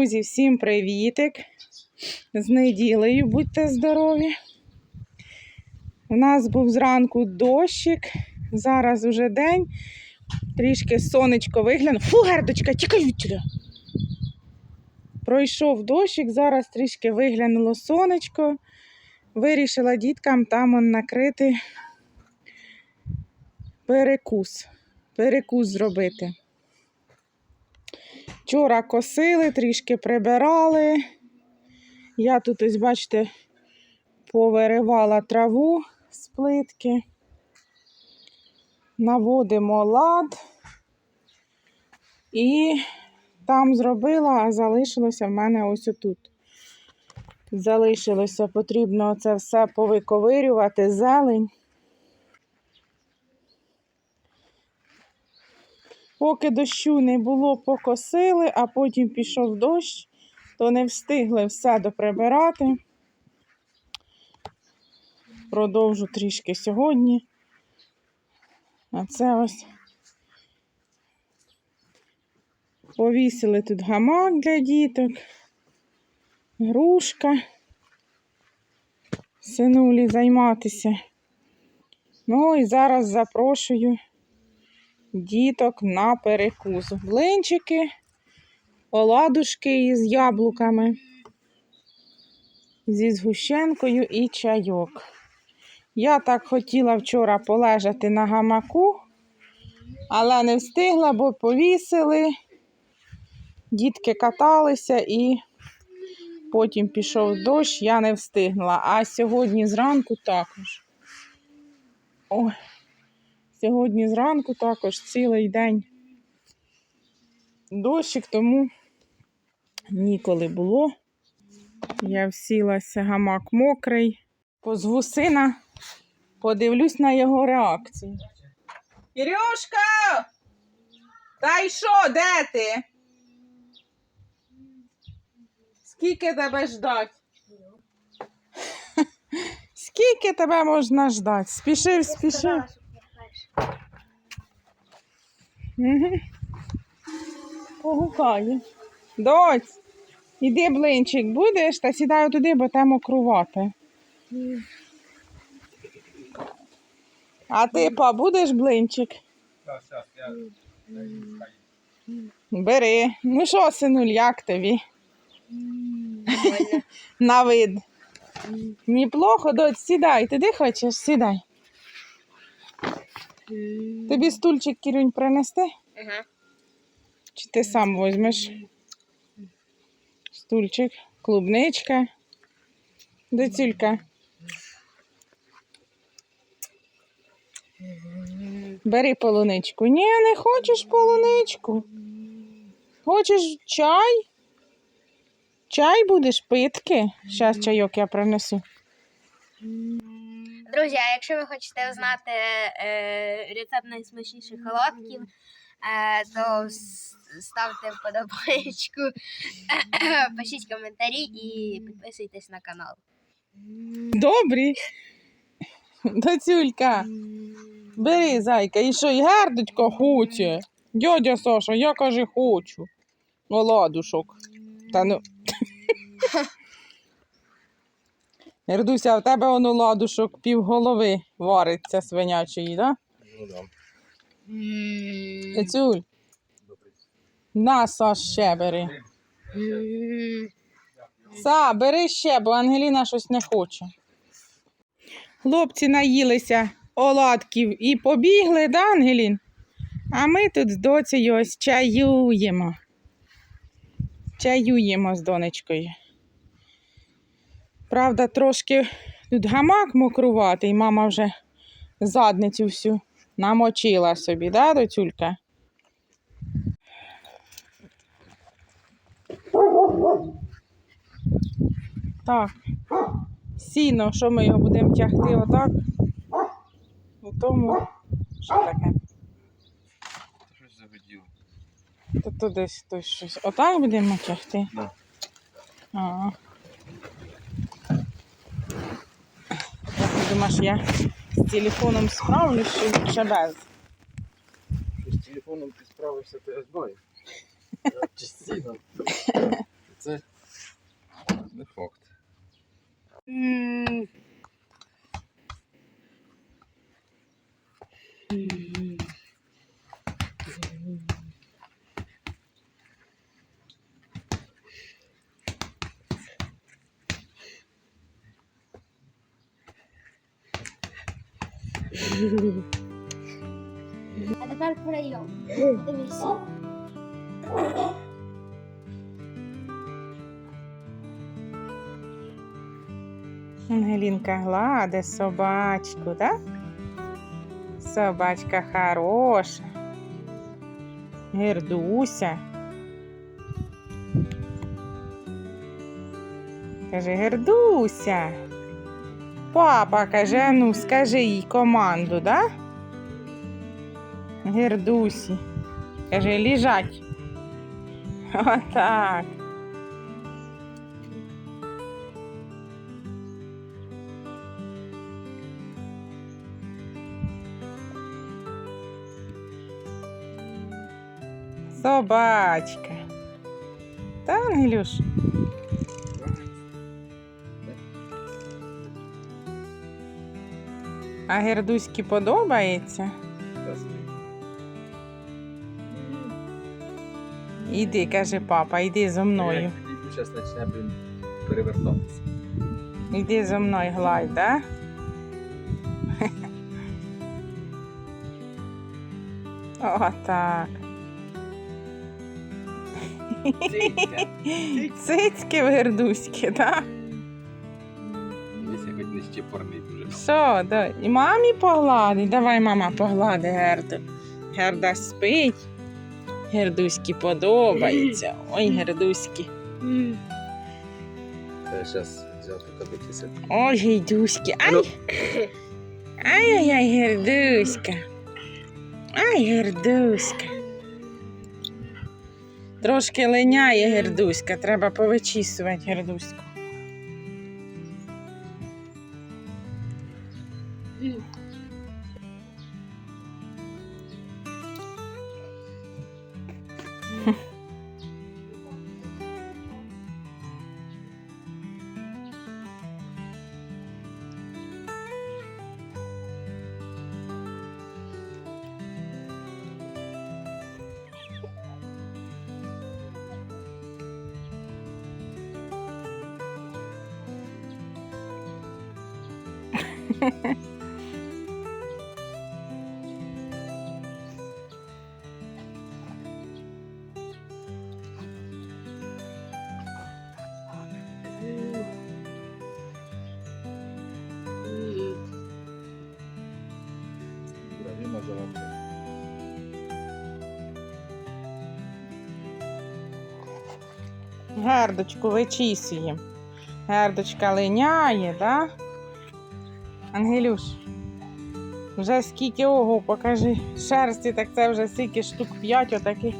Друзі, всім привітик! З неділею будьте здорові. У нас був зранку дощик, зараз уже день. Трішки сонечко виглянуло. Фу, гердочка, тікай відтіля. Пройшов дощик, зараз трішки виглянуло сонечко. Вирішила діткам там он накрити перекус. Перекус зробити. Вчора косили, трішки прибирали. Я тут, ось, бачите, повиривала траву з плитки. Наводимо лад. І там зробила, а залишилося в мене ось отут. Залишилося, потрібно це все повиковирювати, зелень. Поки дощу не було, покосили, а потім пішов дощ, то не встигли все доприбирати. Продовжу трішки сьогодні. А це ось повісили тут гамак для діток, грушка. Синулі займатися. Ну і зараз запрошую діток на перекус. Блинчики, оладушки із яблуками, зі згущенкою і чайок. Я так хотіла вчора полежати на гамаку, але не встигла, бо повісили. Дітки каталися і потім пішов дощ, я не встигла. А сьогодні зранку також. Ой. Сьогодні зранку також цілий день дощик, тому ніколи було. Я всілася, гамак мокрий. Позву сина, подивлюсь на його реакцію. Кирюшка! Та й що, де ти? Скільки тебе ждать? Скільки тебе можна ждати? Спішив, спішив. Угу. Погукає. Доць, іди блинчик будеш та сідаю туди, бо там мокрувати. А ти па будеш блинчик? Так, так, я Бери. Ну що, синуль, як тобі? На вид. Неплохо, доць, сідай. Ти де хочеш? Сідай. Тобі стульчик Кірюнь принести? Ага. Чи ти сам візьмеш? Стульчик, клубничка. Доцюлька. Бери полуничку. Ні, не хочеш полуничку. Хочеш чай? Чай будеш питки? Зараз чайок я принесу. Друзі, а якщо ви хочете знати е, рецепт найсмачніших оладків, е, то ставте вподобайку, пишіть коментарі і підписуйтесь на канал. Добрі. Доцюлька. Бери, зайка, і що, і гердочка хоче. Дядя Саша, я каже, хочу. Оладушок. Та ну. Гердуся, в тебе он оладушок півголови вариться свинячої, так? Ну да. Да? Доцюль, на, Саш, ще бери. Са, бери ще, бо Ангеліна щось не хоче. Хлопці наїлися оладків і побігли, да, Ангелін? А ми тут з доцею ось чаюємо. Чаюємо з донечкою. Правда, трошки тут гамак мокруватий, мама вже задницю всю намочила собі, да, доцюлька? Так. Сіно, що ми його будемо тягти отак? У тому, що таке? Щось загоділо. То, то десь то щось. Отак будемо тягти? Да. Думаєш, я з телефоном справлюсь чи ще без? Що з телефоном ти справився, то я знаю. Я Частина. Не факт. М. М. А тепер прийом. Дивись. Ангелінка гладе собачку, да? Собачка хороша. Гердуся. Каже, Гердуся. Папа каже, «А ну скажи їй команду, да? Гердусі. Каже, лежать. Отак. Собачка. Та, Ангелюш? А Гердуськи подобається? Іди, каже папа, іди зо мною. Зараз почне, перевертатися. Іди зо мною гладь, да? О, так. Цицьки в гердуськи, да? Що, да? і мамі поглади. Давай, мама, поглади Герду. Герда спить. Гердуськи подобається. Ой, гердуськи. Я зараз взяв покабитися. Ой, гейдуськи. Ай! Ну. Ай-яй-яй, гердуська. Ай, гердуська. Трошки линяє гердуська, треба повичісувати гердуську. 哼。哈哈。Гердочку вичісуємо. Гердочка линяє, да? Ангелюш, вже скільки ого, покажи. Шерсті, так це вже скільки штук п'ять отаких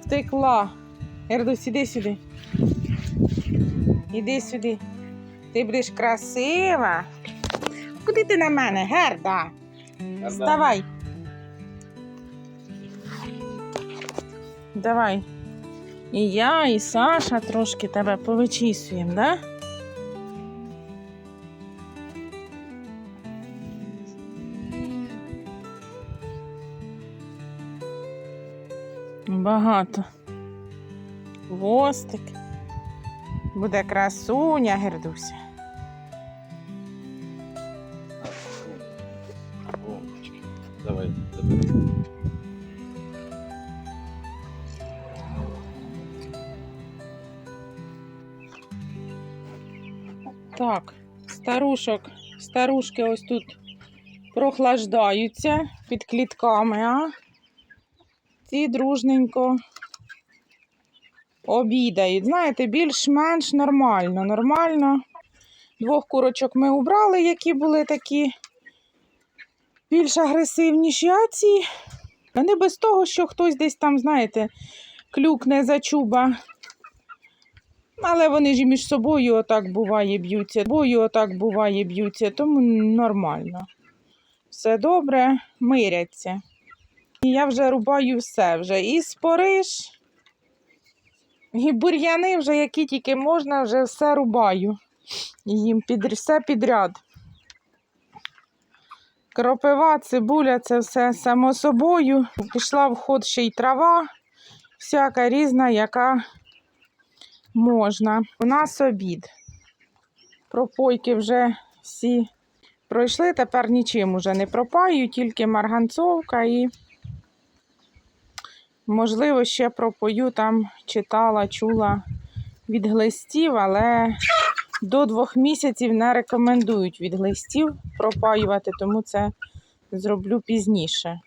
втекла. Гердусь, іди сюди. Іди сюди. Ти будеш красива. Куди ти на мене, Герда? Вставай. Давай. І я, і Саша трошки тебе повичісуємо, да? Багато. Хвостик. Буде красуня, Гердуся. Давай, забери. Старушок, старушки ось тут прохлаждаються під клітками, а ці дружненько обідають. Знаєте, більш-менш нормально. Нормально. Двох курочок ми убрали, які були такі більш агресивніші, ці вони без того, що хтось десь там, знаєте, клюкне за чуба. Але вони ж між собою отак буває б'ються. Бою отак буває б'ються, тому нормально. Все добре, миряться. І я вже рубаю все вже. І спориш, І бур'яни вже, які тільки можна, вже все рубаю. Їм під, все підряд. Кропива, цибуля, це все само собою. Пішла в ход ще й трава, всяка різна, яка можна. У нас обід. Пропойки вже всі пройшли, тепер нічим уже не пропаю, тільки марганцовка і, можливо, ще пропою там читала, чула від глистів, але до двох місяців не рекомендують від глистів пропаювати, тому це зроблю пізніше.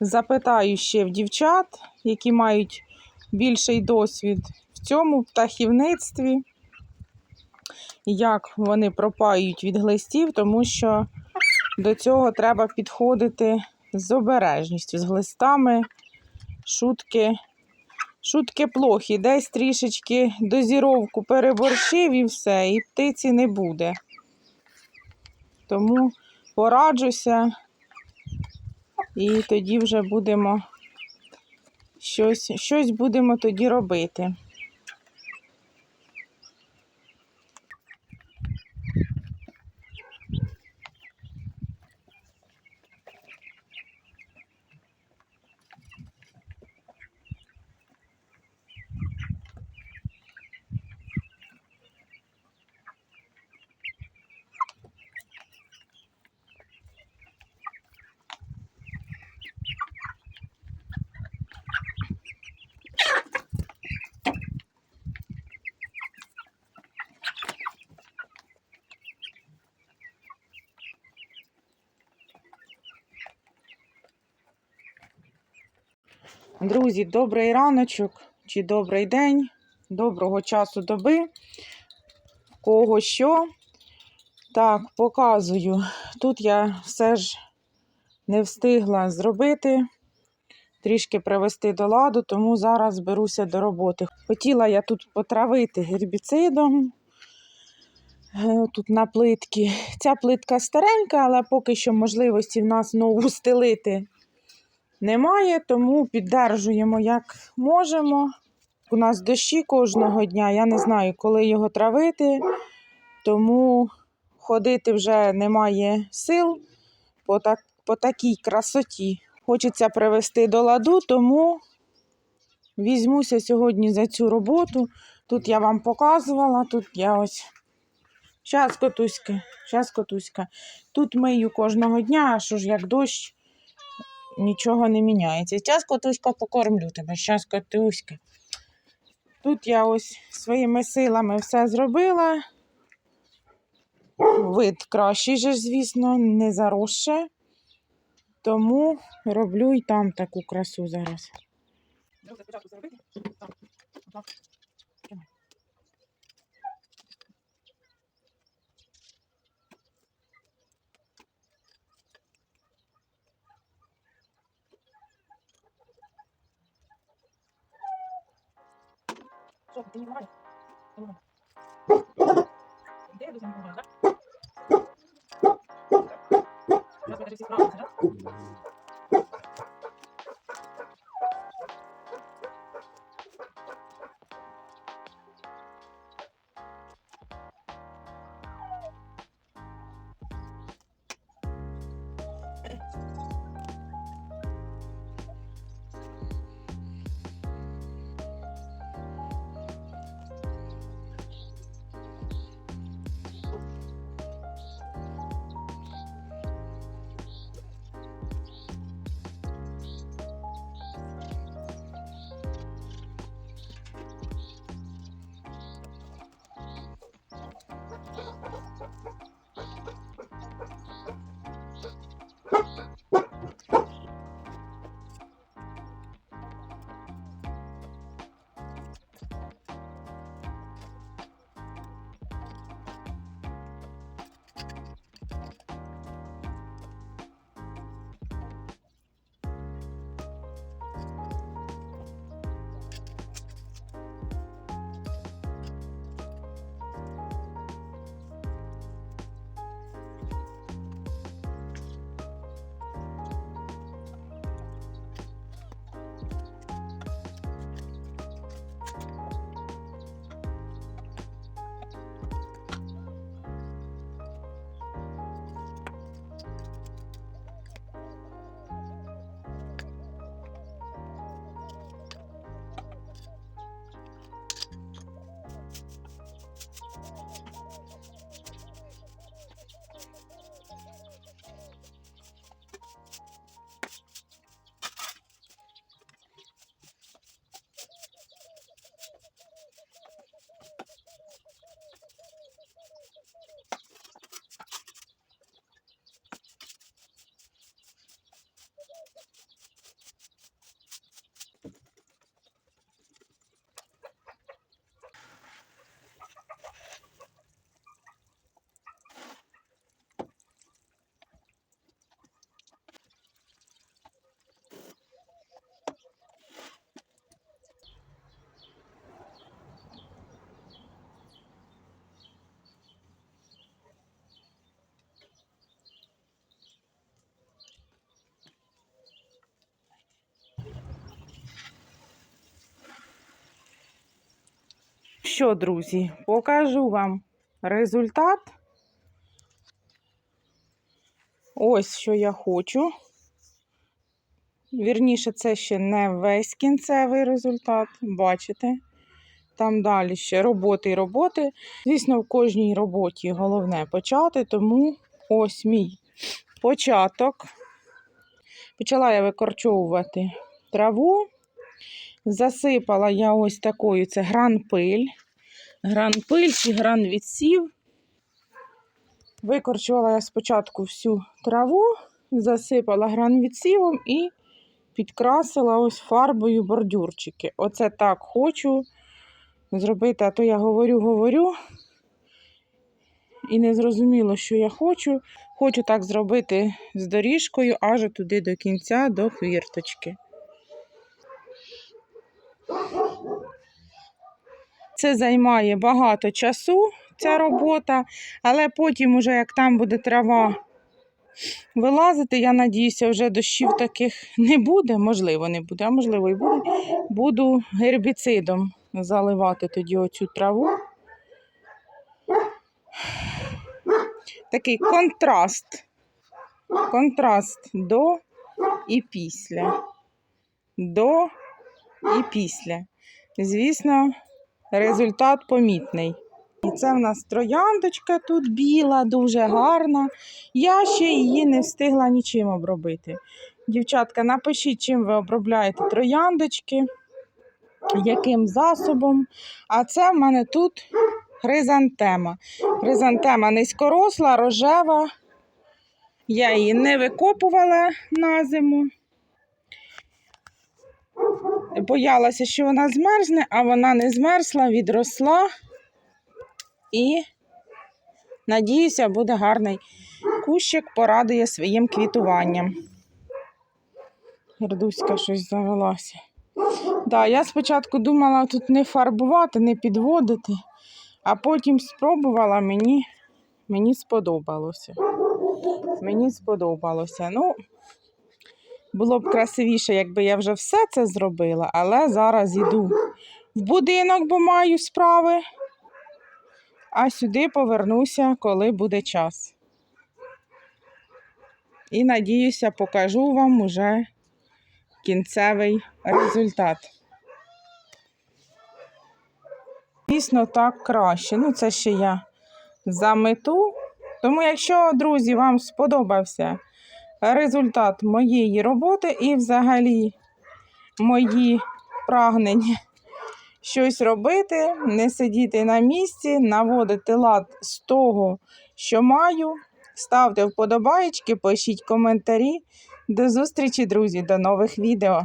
Запитаю ще в дівчат, які мають більший досвід в цьому птахівництві, як вони пропаюють від глистів, тому що до цього треба підходити з обережністю, з глистами, шутки. Шутки плохі, десь трішечки дозіровку переборщив і все, і птиці не буде. Тому пораджуся, і тоді вже будемо щось, щось будемо тоді робити. Друзі, добрий раночок чи добрий день, доброго часу доби. Кого що. Так, показую. Тут я все ж не встигла зробити, трішки привести до ладу, тому зараз беруся до роботи. Хотіла я тут потравити гербіцидом. е, Тут на плитці. Ця плитка старенька, але поки що можливості в нас нову стелити немає, тому піддержуємо як можемо. У нас дощі кожного дня, я не знаю, коли його травити, тому ходити вже немає сил по, так, по такій красоті. Хочеться привести до ладу, тому візьмуся сьогодні за цю роботу. Тут я вам показувала, тут я ось. Щас, котуська, щас, котуська. Тут мию кожного дня, а що ж як дощ нічого не міняється. Зараз котуська покормлю тебе, зараз котуська. Тут я ось своїми силами все зробила. Вид кращий же, звісно, не заросше. Тому роблю і там таку красу зараз. Що, ти що, друзі, покажу вам результат. Ось що я хочу. Вірніше, це ще не весь кінцевий результат, бачите? Там далі ще роботи і роботи. Звісно, в кожній роботі головне почати, тому ось мій початок. Почала я викорчовувати траву. Засипала я ось такою це гран-пиль. Гран-пиль чи гран-відсів. Викорчувала я спочатку всю траву, засипала гран-відсівом і підкрасила ось фарбою бордюрчики. Оце так хочу зробити, а то я говорю, говорю. І не зрозуміло, що я хочу. Хочу так зробити з доріжкою аж туди до кінця, до хвірточки. Це займає багато часу, ця робота, але потім, уже як там буде трава вилазити, я надіюся, вже дощів таких не буде. Можливо, не буде, а можливо і буде. Буду гербіцидом заливати тоді оцю траву. Такий контраст. Контраст до і після. До і після. Звісно, результат помітний. І це в нас трояндочка тут біла, дуже гарна. Я ще її не встигла нічим обробити. Дівчатка, напишіть, чим ви обробляєте трояндочки, яким засобом. А це в мене тут хризантема. Хризантема низькоросла, рожева. Я її не викопувала на зиму. Боялася, що вона змерзне, а вона не змерзла, відросла. І, надіюся, буде гарний кущик, порадує своїм квітуванням. Гордуська щось завелася. Да, я спочатку думала тут не фарбувати, не підводити, а потім спробувала, мені, мені сподобалося. Мені сподобалося. Ну, було б красивіше, якби я вже все це зробила, але зараз йду в будинок, бо маю справи. А сюди повернуся, коли буде час. І надіюся, покажу вам уже кінцевий результат. Дійсно, так краще. Ну, це ще я замету. Тому, якщо, друзі, вам сподобався результат моєї роботи і взагалі мої прагнення щось робити, не сидіти на місці, наводити лад з того, що маю. Ставте вподобайки, пишіть коментарі. До зустрічі, друзі, до нових відео.